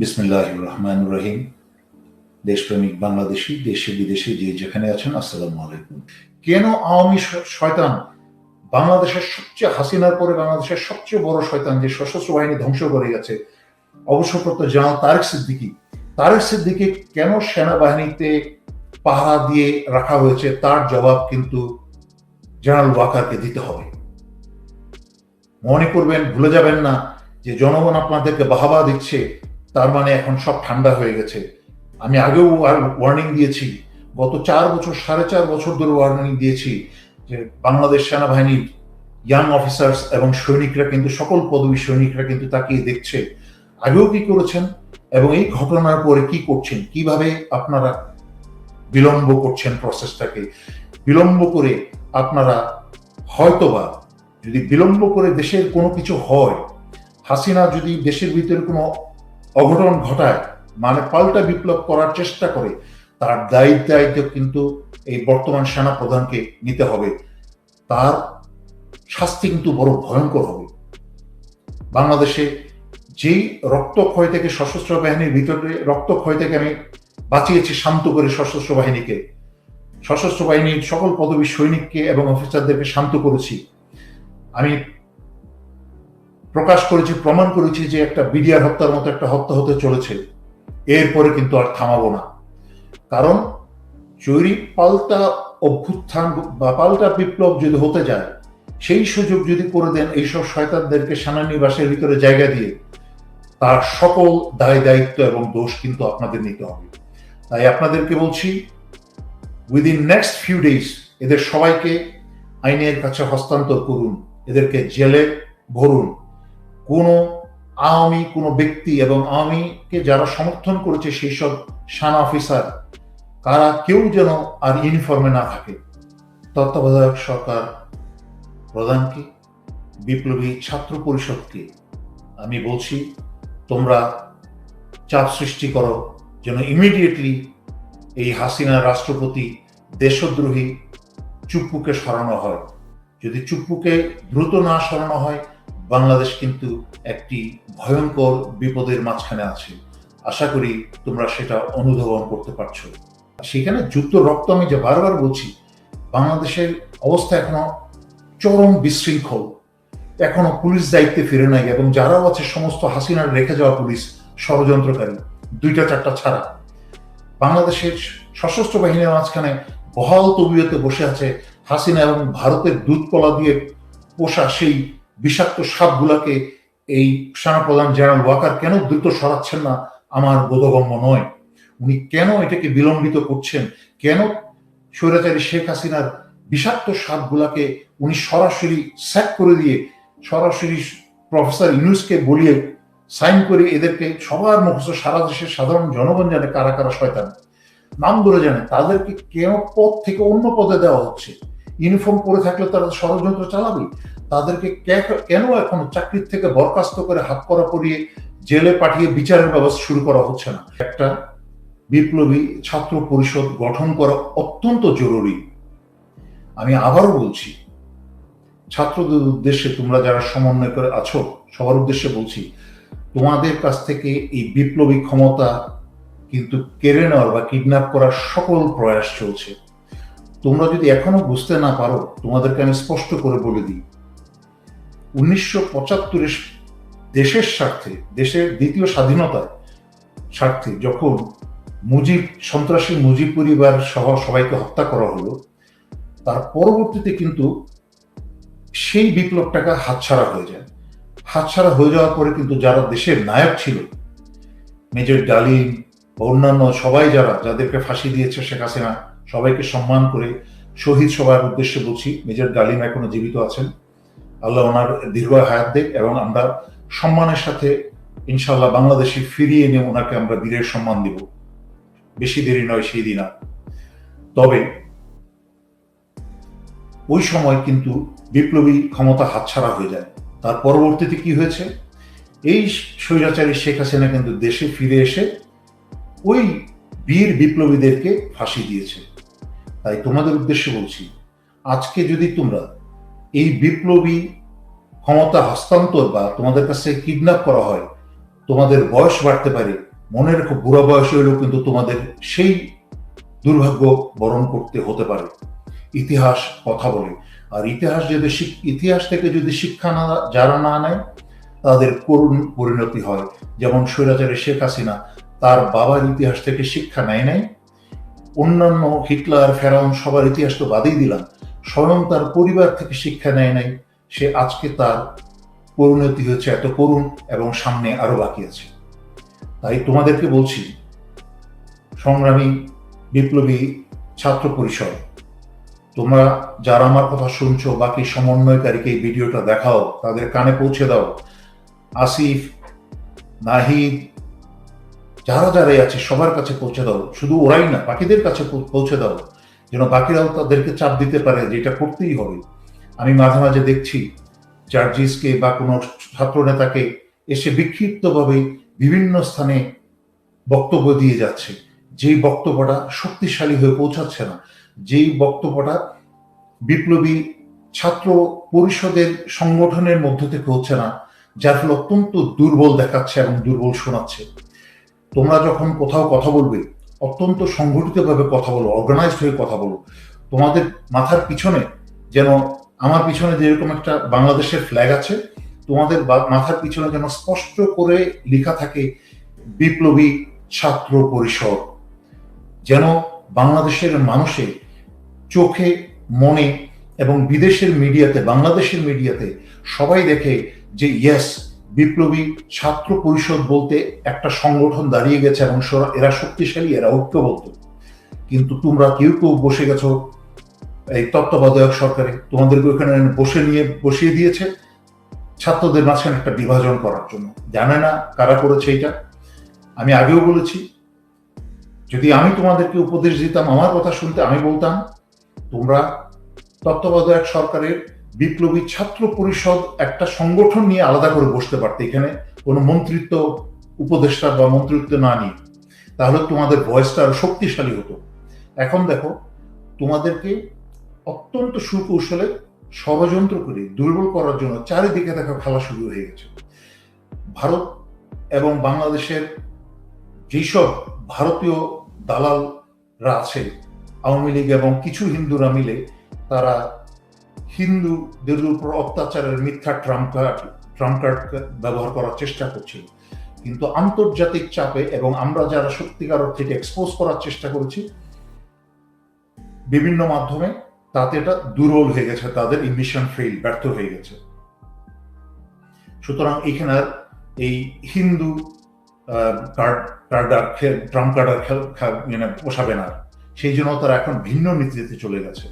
বিসমিল্লাহ রহমান রহিম। দেশপ্রেমিক বাংলাদেশি, দেশে বিদেশে যে যেখানে আছেন, আসসালামু আলাইকুম। কেন আওয়ামী শয়তান বাংলাদেশের সবচেয়ে হাসিনার পরে বাংলাদেশের সবচেয়ে বড় শয়তান যে সশস্ত্র বাহিনী ধ্বংস করে গেছে, অবসরপ্রাপ্ত জেনারেল তারেক সিদ্দিকি তারেক সিদ্দিকি কেন সেনাবাহিনীতে পাহারা দিয়ে রাখা হয়েছে, তার জবাব কিন্তু জেনারেল ওয়াকারকে দিতে হবে। মনে করবেন, ভুলে যাবেন না যে জনগণ আপনাদেরকে বাহাবা দিচ্ছে তার মানে এখন সব ঠান্ডা হয়ে গেছে। আমি আগেও ওয়ার্নিং দিয়েছি। গত চার বছর, সাড়ে চার বছর ধরে ওয়ার্নিং দিয়েছি যে বাংলাদেশ সেনাবাহিনীর ইয়াং অফিসার্স এবং সৈনিকরা কিন্তু, সকল পদবী সৈনিকরা কিন্তু তাকিয়ে দেখছে। আগেও কি করেছেন এবং এই ঘটনার পরে কি করছেন? কীভাবে আপনারা বিলম্ব করছেন প্রসেসটাকে বিলম্ব করে আপনারা হয়তোবা যদি বিলম্ব করে দেশের কোনো কিছু হয়, হাসিনা যদি দেশের ভিতরে কোনো অঘটন ঘটায় মানে পাল্টা বিপ্লব করার চেষ্টা করে, তার দায়িত্ব দায়িত্ব কিন্তু এই বর্তমান সেনা প্রধানকে নিতে হবে। তার শাস্তি কিন্তু বড় ভয়ঙ্কর হবে। বাংলাদেশে যেই রক্তক্ষয় থেকে সশস্ত্র বাহিনীর ভিতরে রক্তক্ষয় থেকে আমি বাঁচিয়েছি শান্ত করে সশস্ত্র বাহিনীকে। সশস্ত্র বাহিনীর সকল পদবী সৈনিককে এবং অফিসারদেরকে শান্ত করেছি। আমি প্রকাশ করেছি, প্রমাণ করেছি যে একটা বিডিআর হত্যার মতো একটা হত্যা হতে চলেছে। এরপরে কিন্তু আর থামাবো না। কারণ চৈরি পাল্টা অভ্যুত্থান বা পাল্টা বিপ্লব যদি হতে যায়, সেই সুযোগ যদি করে দেন এইসব শয়তানদেরকে সেনানিবাসের ভিতরে জায়গা দিয়ে, তার সকল দায় দায়িত্ব এবং দোষ কিন্তু আপনাদের নিতে হবে। তাই আপনাদেরকে বলছি উইদিন নেক্সট ফিউ ডেজ এদের সবাইকে আইনের কাছে হস্তান্তর করুন, এদেরকে জেলে ভরুন। কোনো আওয়ামী, কোনো ব্যক্তি এবং আওয়ামীকে যারা সমর্থন করেছে সেই সব সানা অফিসার, কারা কেউ যেন আর ইউনিফর্মে না থাকে। তত্ত্বাবধায়ক সরকার প্রধানকে বিপ্লবী ছাত্র পরিষদকে আমি বলছি, তোমরা চাপ সৃষ্টি করো যেন ইমিডিয়েটলি এই হাসিনা রাষ্ট্রপতি দেশদ্রোহী চুপ্পুকে সরানো হয়। যদি চুপ্পুকে দ্রুত না সরানো হয় বাংলাদেশ কিন্তু একটি ভয়ঙ্কর বিপদের মাঝখানে আছে। আশা করি তোমরা সেটা অনুধাবন করতে পারছ। সেখানে যুক্ত রক্ত আমি যে বারবার বলছি, বাংলাদেশের অবস্থা এখনও চরম বিশৃঙ্খল। এখনও পুলিশ দায়িত্বে ফিরে নাই এবং যারাও আছে, সমস্ত হাসিনার রেখে যাওয়া পুলিশ, ষড়যন্ত্রকারী, দুইটা চারটা ছাড়া। বাংলাদেশের সশস্ত্র বাহিনীর মাঝখানে বহাল তবিয়তে বসে আছে হাসিনা এবং ভারতের দুধ কলা দিয়ে পোষা সেই বিষাক্ত সাপগুলাকে এই সেনাপ্রধান জেনারেল ওয়াকার কেন দ্রুত সরাচ্ছেন না? আমার বোধগম্য নয়। উনি কেন এটাকে বিলম্বিত করছেন? কেন স্বৈরাচারী শেখ হাসিনার বিষাক্ত সাপগুলাকে উনি সরাসরি স্যাক করে দিয়ে সরাসরি প্রফেসর ইউনুসকে বলিয়ে সাইন করে এদেরকে সবার মুখস্থ সারা দেশের সাধারণ জনগণ জানে কারা কারা শয়তান? নাম ধরে জানে, তাদেরকে কেন পদ থেকে অন্য পদে দেওয়া হচ্ছে? ইউনিফর্ম পরে থাকলে তারা ষড়যন্ত্র চালাবে? তাদেরকে কেন এখন চাকরির থেকে বরখাস্ত করে হাত করা পরিয়ে জেলে পাঠিয়ে বিচারের ব্যবস্থা শুরু করা হচ্ছে না? একটা বিপ্লবী ছাত্র পরিষদ গঠন করা অত্যন্ত জরুরি। আমি আবারও বলছি, ছাত্রদের উদ্দেশ্যে তোমরা যারা সমন্বয় করে আছো, সবার উদ্দেশ্যে বলছি, তোমাদের কাছ থেকে এই বিপ্লবী ক্ষমতা কিন্তু কেড়ে নেওয়ার বা কিডন্যাপ করার সকল প্রয়াস চলছে। তোমরা যদি এখনও বুঝতে না পারো, তোমাদেরকে আমি স্পষ্ট করে বলে দিই উনিশশো পঁচাত্তরের দেশের স্বার্থে, দেশের দ্বিতীয় স্বাধীনতার স্বার্থে যখন মুজিব, সন্ত্রাসী মুজিব পরিবার সহ সবাইকে হত্যা করা হলো, তার পরবর্তীতে কিন্তু সেই বিপ্লবটাকে হাতছাড়া হয়ে যায়। হাতছাড়া হয়ে যাওয়ার পরে কিন্তু যারা দেশের নায়ক ছিল, মেজর ডালিম অন্যান্য সবাই যারা, যাদেরকে ফাঁসি দিয়েছে শেখ হাসিনা, সবাইকে সম্মান করে শহীদ সবার উদ্দেশ্যে বলছি, মেজর ডালিম এখনও জীবিত আছেন। আল্লাহ ওনার দীর্ঘ হায়াত দেখ এবং আমরা সম্মানের সাথে ইনশাল্লাহ বাংলাদেশে ফিরিয়ে এনে ওনাকে আমরা বীরের সম্মান দিব। বেশি দেরি নয়, সেই দিন আর। তবে ওই সময় কিন্তু বিপ্লবী ক্ষমতা হাতছাড়া হয়ে যায়। তার পরবর্তীতে কি হয়েছে? এই স্বৈরাচারী শেখ হাসিনা কিন্তু দেশে ফিরে এসে ওই বীর বিপ্লবীদেরকে ফাঁসি দিয়েছে। তাই তোমাদের উদ্দেশ্যে বলছি, আজকে যদি তোমরা এই বিপ্লবী ক্ষমতা হস্তান্তর বা তোমাদের কাছে কিডন্যাপ করা হয়, তোমাদের বয়স বাড়তে পারে মনে রেখো বুড়া বয়স হইলেও কিন্তু তোমাদের সেই দুর্ভাগ্য বরণ করতে হতে পারে। ইতিহাস কথা বলে। আর ইতিহাস যদি ইতিহাস থেকে যদি শিক্ষা না, যারা না নেয়, তাদের করুণ পরিণতি হয়। যেমন স্বৈরাচারী শেখ হাসিনা, তার বাবার ইতিহাস থেকে শিক্ষা নেয় নাই। অন্যান্য হিটলার, ফেরাউন সবার ইতিহাস তো বাদেই দিলাম। স্বয়ং তার পরিবার থেকে শিক্ষা নেয় নাই। সে আজকে তার পরিণতি হচ্ছে এত করুণ এবং সামনে আরও বাকি আছে। তাই তোমাদেরকে বলছি, সংগ্রামী, বিপ্লবী ছাত্র পরিষদ, তোমরা যারা আমার কথা শুনছো, বাকি সমন্বয়কারীকে এই ভিডিওটা দেখাও, তাদের কানে পৌঁছে দাও। আসিফ, নাহিদ, যারা যারাই আছে, সবার কাছে পৌঁছে দাও। শুধু ওরাই না বাকিদের কাছে পৌঁছে দাও। যেন বাকিরাও তাদেরকে চাপ দিতে পারে যে এটা করতেই হবে। আমি মাঝে মাঝে দেখছি জার্জিসকে বা কোনো ছাত্র নেতাকে এসে বিক্ষিপ্তভাবে বিভিন্ন স্থানে বক্তব্য দিয়ে যাচ্ছে। যেই বক্তব্যটা শক্তিশালী হয়ে পৌঁছাচ্ছে না। যেই বক্তব্যটা বিপ্লবী ছাত্র পরিষদের সংগঠনের মধ্য থেকে হচ্ছে না, যার ফলে অত্যন্ত দুর্বল দেখাচ্ছে এবং দুর্বল শোনাচ্ছে। তোমরা যখন কোথাও কথা বলবে অত্যন্ত সংগঠিতভাবে কথা বলো অর্গানাইজড হয়ে কথা বলো। তোমাদের মাথার পিছনে যেন, আমার পিছনে যেরকম একটা বাংলাদেশের ফ্ল্যাগ আছে, তোমাদের মাথার পিছনে যেন স্পষ্ট করে লেখা থাকে, বিপ্লবী ছাত্র পরিষদ। যেন বাংলাদেশের মানুষে চোখে, মনে এবং বিদেশের মিডিয়াতে, বাংলাদেশের মিডিয়াতে সবাই দেখে যে ইয়েস বিপ্লবী ছাত্র পরিষদ বলতে একটা সংগঠন দাঁড়িয়ে গেছে এবং এরা শক্তিশালী, এরা ঐক্যবদ্ধ। কিন্তু তোমরা কেউ কেউ বসে গেছো এই তত্ত্বাবধায়ক সরকারে। তোমাদেরকে ওখানে বসে নিয়ে বসিয়ে দিয়েছে। ছাত্রদের মাঝখানে একটা বিভাজন করার জন্য। জানে না কারা করেছে এটা। আমি আগেও বলেছি, যদি আমি তোমাদেরকে উপদেশ দিতাম, আমার কথা শুনতে আমি বলতাম, তোমরা তত্ত্বাবধায়ক সরকারের বিপ্লবী ছাত্র পরিষদ একটা সংগঠন নিয়ে আলাদা করে বসতে পারতে। এখানে কোনো মন্ত্রিত্ব উপদেষ্টা বা মন্ত্রিত্ব না নিয়ে। তাহলে তোমাদের ভয়েসটা আরও শক্তিশালী হতো। এখন দেখো, তোমাদেরকে অত্যন্ত সুকৌশলে ষড়যন্ত্র করে দুর্বল করার জন্য চারিদিকে দেখা খেলা শুরু হয়ে গেছে। ভারত এবং বাংলাদেশের যেসব ভারতীয় দালালরা আছে, আওয়ামী লীগ এবং কিছু হিন্দুরা মিলে তারা হিন্দুদের উপর অত্যাচারের মিথ্যা ট্রাম্প কার্ড ট্রাম্প কার্ড ব্যবহার করার চেষ্টা করছিল। কিন্তু আন্তর্জাতিক চাপে এবং আমরা যারা সত্যিকার অর্থে এক্সপোজ করার চেষ্টা করেছি, বিভিন্ন মাধ্যমে তাতে এটা দুর্বল হয়ে গেছে, তাদের ইমিশন ফেল ব্যর্থ হয়ে গেছে। সুতরাং এখানে এই হিন্দু ট্রাম্প কার্ডার খেল মানে পোষাবে না। সেই জন্য তারা এখন ভিন্ন নীতিতে চলে গেছে।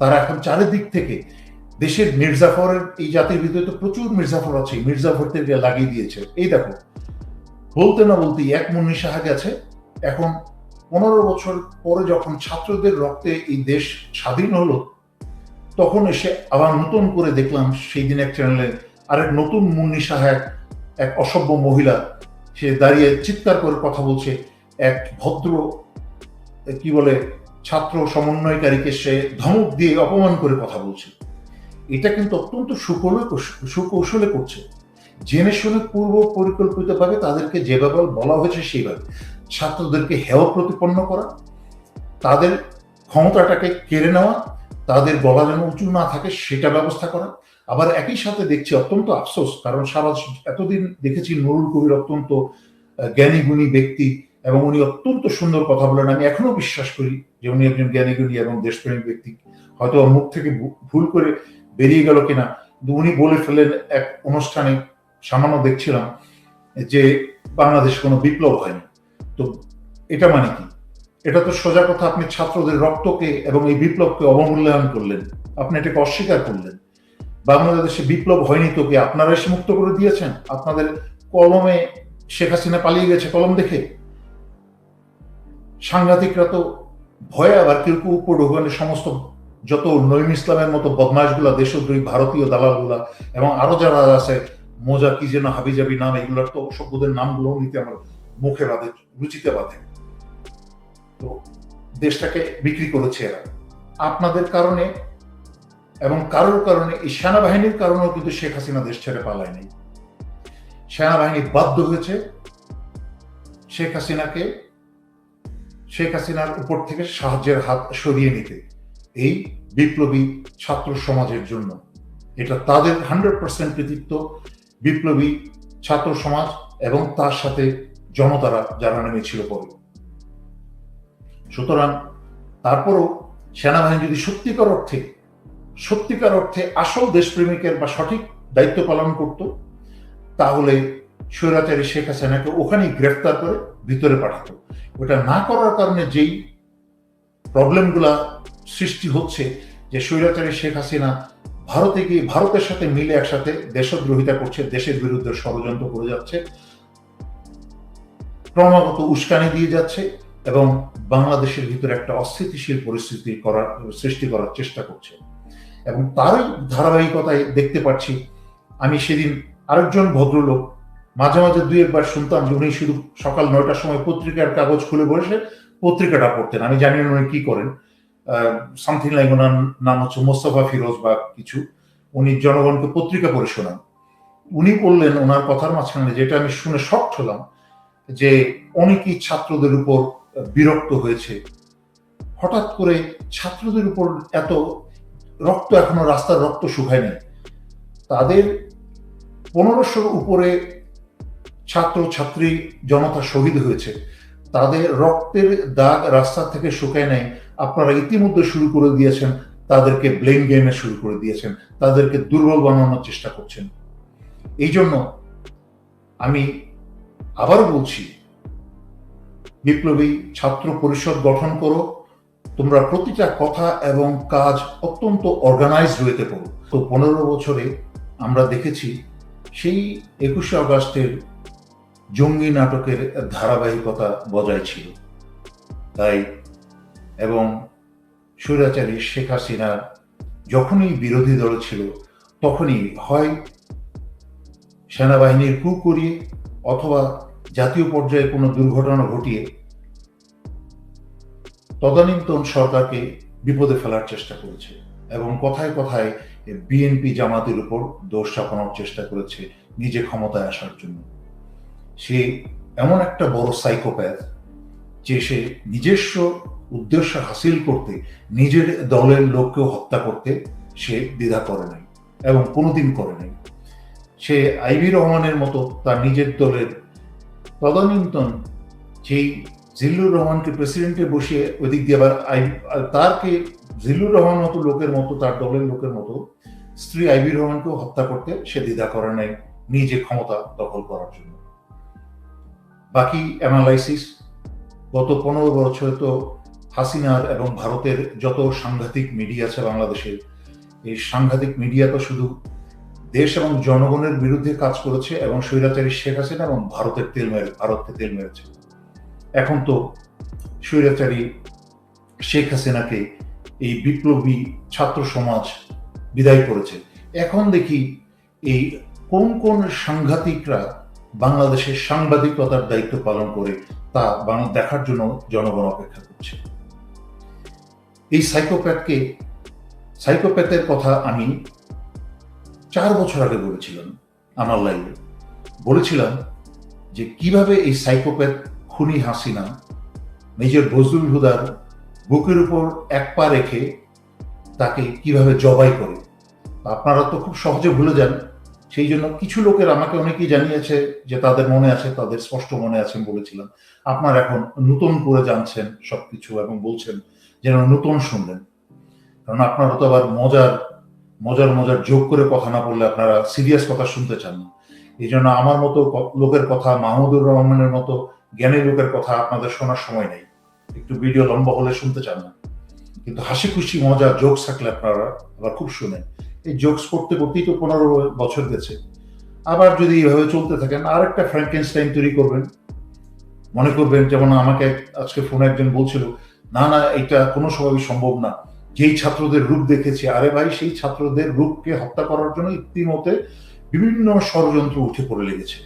তারা এখন চারিদিক থেকে দেশের মির্জাফরের এই জাতির ভিতরে তো প্রচুর মির্জাফর আছে মির্জাফরদেরকে লাগিয়ে দিয়েছে। এই দেখো, বলতে না বলতে এক মুন্নি সাহা গেছে। এখন পনেরো বছর পরে যখন ছাত্রদের রক্তে এই দেশ স্বাধীন হলো, তখন এসে আবার নতুন করে দেখলাম সেই দিন এক চ্যানেলে আরেক নতুন মুন্নি সাহা এক অসভ্য মহিলা, সে দাঁড়িয়ে চিৎকার করে কথা বলছে, এক ভদ্র, কি বলে ছাত্র সমন্বয়কারীকে সে ধমক দিয়ে অপমান করে কথা বলছে এটা কিন্তু অত্যন্ত সুকৌশলে সুকৌশলে করছে। জেনে শুনে পূর্ব পরিকল্পিতভাবে তাদেরকে যেভাবে বলা হয়েছে সেইভাবে। ছাত্রদেরকে হেয় প্রতিপন্ন করা, তাদের ক্ষমতাটাকে কেড়ে নেওয়া, তাদের গলা যেন উঁচু না থাকে সেটা ব্যবস্থা করা। আবার একই সাথে দেখছি অত্যন্ত আফসোস, কারণ সারা এতদিন দেখেছি নুরুল কবির অত্যন্ত জ্ঞানী গুণী ব্যক্তি এবং উনি অত্যন্ত সুন্দর কথা বলেন। আমি এখনও বিশ্বাস করি যে উনি একজন জ্ঞানী গুণী এবং দেশপ্রেমিক ব্যক্তি। হয়তো মুখ থেকে ভুল করে বেরিয়ে গেল কিনা উনি বলে ফেলেন এক অনুষ্ঠানে সামান্য দেখছিলাম যে বাংলাদেশ কোনো বিপ্লব হয়নি। তো এটা মানে কি? এটা তো সোজা কথা, আপনি ছাত্রদের রক্তকে এবং এই বিপ্লবকে অবমূল্যায়ন করলেন। আপনি এটাকে অস্বীকার করলেন। বাংলাদেশে বিপ্লব হয়নি তো কি আপনারা এসে মুক্ত করে দিয়েছেন? আপনাদের কলমে শেখ হাসিনা পালিয়ে গেছে কলম দেখে? সাংঘাতিকরা তো ভয়ে আবার কেউ উপর সমস্ত যত নইম ইসলামের মতো বদমাশগুলা, দেশদ্রোহী, ভারতীয় দালালগুলা এবং আরও যারা আছে, মোজা কি যেন হাবিজাবি নাম, এগুলোর তো সভ্যদের নামগুলো নিতে আমার মুখে বাঁধে, রুচিতে বাঁধে। তো দেশটাকে বিক্রি করেছে এরা। আপনাদের কারণে এবং কারোর কারণে, এই সেনাবাহিনীর কারণেও কিন্তু শেখ হাসিনা দেশ ছেড়ে পালায় নেই। সেনাবাহিনী বাধ্য হয়েছে শেখ হাসিনাকে শেখ হাসিনার উপর থেকে সাহায্যের হাত সরিয়ে নিতে এই বিপ্লবী ছাত্র সমাজের জন্য। এটা তাদের হান্ড্রেড পার্সেন্ট কৃতিত্ব, বিপ্লবী ছাত্র সমাজ এবং তার সাথে জনতারা যারা নেমেছিল পরে। সুতরাং তারপরও সেনাবাহিনী যদি সত্যিকার অর্থে সত্যিকার অর্থে আসল দেশপ্রেমিকের বা সঠিক দায়িত্ব পালন করত, তাহলে স্বৈরাচারী শেখ হাসিনাকে ওখানেই গ্রেফতার করে ভিতরে পাঠাতো ওটা না করার কারণে যেই প্রবলেমগুলা সৃষ্টি হচ্ছে যে স্বৈরাচারী শেখ হাসিনা ভারতে গিয়ে ভারতের সাথে মিলে একসাথে দেশদ্রোহিতা করছে, দেশের বিরুদ্ধে ষড়যন্ত্র করে যাচ্ছে, ক্রমাগত উস্কানি দিয়ে যাচ্ছে এবং বাংলাদেশের ভিতরে একটা অস্থিতিশীল পরিস্থিতি করার, সৃষ্টি করার চেষ্টা করছে। এবং তারই ধারাবাহিকতায় দেখতে পাচ্ছি, আমি সেদিন আরেকজন ভদ্রলোক মাঝে মাঝে দুই একবার শুনতাম যে উনি শুধু সকাল নয়টার সময় পত্রিকার কাগজ খুলে বসে পত্রিকাটা পড়তেন। আমি জানি না উনি কি করেন। সামথিং লাইক ওনার নাম হচ্ছে মোস্তফা ফিরোজ বা কিছু। উনি জনগণকে পত্রিকা পড়ে শোনান। উনি বললেন ওনার কথার মাঝখানে যেটা আমি শুনে শখ হলাম যে অনেকেই ছাত্রদের উপর বিরক্ত হয়েছে। হঠাৎ করে ছাত্রদের উপর এত রক্ত এখনও রাস্তার রক্ত শুকায় নেই। তাদের পনেরোশোর উপরে ছাত্র, ছাত্রী, জনতা শহীদ হয়েছে। তাদের রক্তের দাগ রাস্তা থেকে শুকায় নেয় আপনারা ইতিমধ্যে শুরু করে দিয়েছেন, তাদেরকে ব্লেম গেমে শুরু করে দিয়েছেন। তাদেরকে দুর্বল বানানোর চেষ্টা করছেন। এই জন্য আমি আবারও বলছি, বিপ্লবী ছাত্র পরিষদ গঠন করো। তোমরা প্রতিটা কথা এবং কাজ অত্যন্ত অর্গানাইজড হইতে করো তো পনেরো বছরে আমরা দেখেছি, সেই একুশে আগস্টের জঙ্গি নাটকের ধারাবাহিকতা বজায় ছিল। তাই এবং স্বৈরাচারী শেখ হাসিনা যখনই বিরোধী দল ছিল, তখনই হয় সেনাবাহিনীর কু করিয়ে অথবা জাতীয় পর্যায়ে কোনো দুর্ঘটনা ঘটিয়ে তদানীন্তন সরকারকে বিপদে ফেলার চেষ্টা করেছে এবং কথায় কথায় বিএনপি জামাতের উপর দোষ চাপানোর চেষ্টা করেছে নিজে ক্ষমতায় আসার জন্য। সে এমন একটা বড় সাইকোপ্যাথ যে সে নিজস্ব উদ্দেশ্য হাসিল করতে, নিজের দলের লোককেও হত্যা করতে সে দ্বিধা করে নাই এবং কোনোদিন করে নাই। সে আইবি রহমানের মতো তার নিজের দলের তদানীন্তন যেই জিল্লুর রহমানকে প্রেসিডেন্টে বসিয়ে ওইদিক দিয়ে আবার তারকে জিল্লুর রহমান মতো লোকের মতো, তার দলের লোকের মতো স্ত্রী আইবি রহমানকেও হত্যা করতে সে দ্বিধা করে নাই নিজে ক্ষমতা দখল করার জন্য। বাকি অ্যানালাইসিস গত পনেরো বছরে তো হাসিনার এবং ভারতের যত সাংঘাতিক মিডিয়া আছে বাংলাদেশের, এই সাংঘাতিক মিডিয়া তো শুধু দেশ এবং জনগণের বিরুদ্ধে কাজ করেছে এবং স্বৈরাচারী শেখ হাসিনা এবং ভারতের তেল মেরে, ভারতকে তেল মেরেছে। এখন তো স্বৈরাচারী শেখ হাসিনাকে এই বিপ্লবী ছাত্র সমাজ বিদায় করেছে। এখন দেখি এই কোন কোন সাংঘাতিকরা বাংলাদেশের সাংবাদিকতার দায়িত্ব পালন করে তা দেখার জন্য জনগণ অপেক্ষা করছে। এই সাইকোপ্যাথকে সাইকোপ্যাথের কথা আমি চার বছর আগে বলেছিলাম আমার লাইভে বলেছিলাম যে কীভাবে এই সাইকোপ্যাথ খুনি হাসিনা নিজের বজলুল হুদার বুকের উপর এক পা রেখে তাকে কীভাবে জবাই করে। আপনারা তো খুব সহজে ভুলে যান সেই জন্য কিছু লোকের আমাকে অনেকেই জানিয়েছে যে তাদের মনে আছে, তাদের স্পষ্ট মনে আছেন বলেছিলাম। আপনার এখন নতুন করে জানছেন সবকিছু এবং বলছেন যেন নতুন শুনলেন। কারণ আপনারা তো আবার মজার মজার মজার যোগ করে কথা না বললে আপনারা সিরিয়াস কথা শুনতে চান না। এই জন্য আমার মতো লোকের কথা, মাহমুদুর রহমানের মতো জ্ঞানী লোকের কথা আপনাদের শোনার সময় নেই। একটু ভিডিও লম্বা হলে শুনতে চান না। কিন্তু হাসি খুশি মজা জোকস থাকলে আপনারা আবার খুব শুনেন। এই জোকস করতে করতেই তো পনেরো বছর গেছে। আবার যদি এইভাবে চলতে থাকেন আর একটা ফ্র্যাঙ্কেনস্টাইন তৈরি করবেন। মনে করবেন যেমন আমাকে আজকে ফোনে একজন বলছিল, না না এটা কোনো সময় সম্ভব না। যেই ছাত্রদের রূপ দেখেছি, আরে ভাই, সেই ছাত্রদের রূপকে হত্যা করার জন্য ইতিমধ্যে বিভিন্ন ষড়যন্ত্র উঠে পড়ে লেগেছে।